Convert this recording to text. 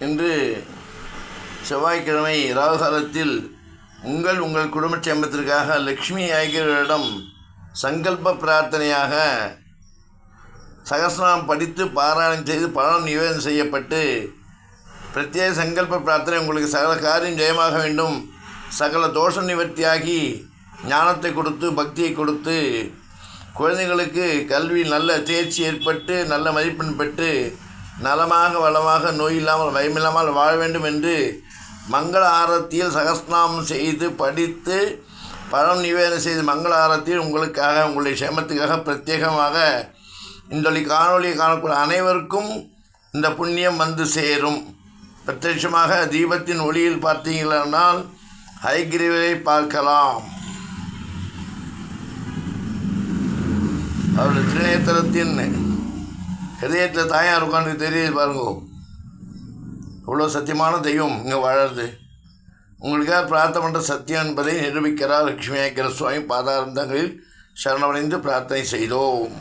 இன்று செவ்வாய்க்கிழமை ராகுகாலத்தில் உங்கள் உங்கள் குடும்ப சேமத்திற்காக லக்ஷ்மி ஆகியோரிடம் சங்கல்ப பிரார்த்தனையாக சகசிரம் படித்து பாராயணம் செய்து பலன் நிவேதனம் செய்யப்பட்டு பிரத்யேக சங்கல்ப பிரார்த்தனை உங்களுக்கு சகல காரியம் ஜெயமாக வேண்டும். சகல தோஷ நிவர்த்தியாகி ஞானத்தை கொடுத்து பக்தியை கொடுத்து குழந்தைகளுக்கு கல்வி நல்ல தேர்ச்சி ஏற்பட்டு நல்ல மதிப்பெண் பெற்று நலமாக வளமாக நோய் இல்லாமல் பயமில்லாமல் வாழ வேண்டும் என்று மங்கள ஆரத்தியில் சகஸ்நாமம் செய்து படித்து பழம் நிவேதனம் செய்து மங்கள ஆரத்தியில் உங்களுக்காக உங்களுடைய சேமத்துக்காக பிரத்யேகமாக இந்த காணொலியை காணக்கூடிய அனைவருக்கும் இந்த புண்ணியம் வந்து சேரும். பிரத்யட்சமாக தீபத்தின் ஒளியில் பார்த்தீர்களானால் ஹைகிரிவரை பார்க்கலாம். அவருடைய திருநேத்திரத்தின் இதயத்தில் தாயார் உட்காந்து தெரியுது பாருங்க. இவ்வளோ சத்தியமான தெய்வம் இங்கே வாழறது. உங்களுக்காக பிரார்த்தனை பண்ணுற சத்தியம் என்பதை நிரூபிக்கிறார் லட்சுமி ஐக்கிற சுவாமி பாதாரந்தங்களில் சரணமடைந்து பிரார்த்தனை செய்தோம்.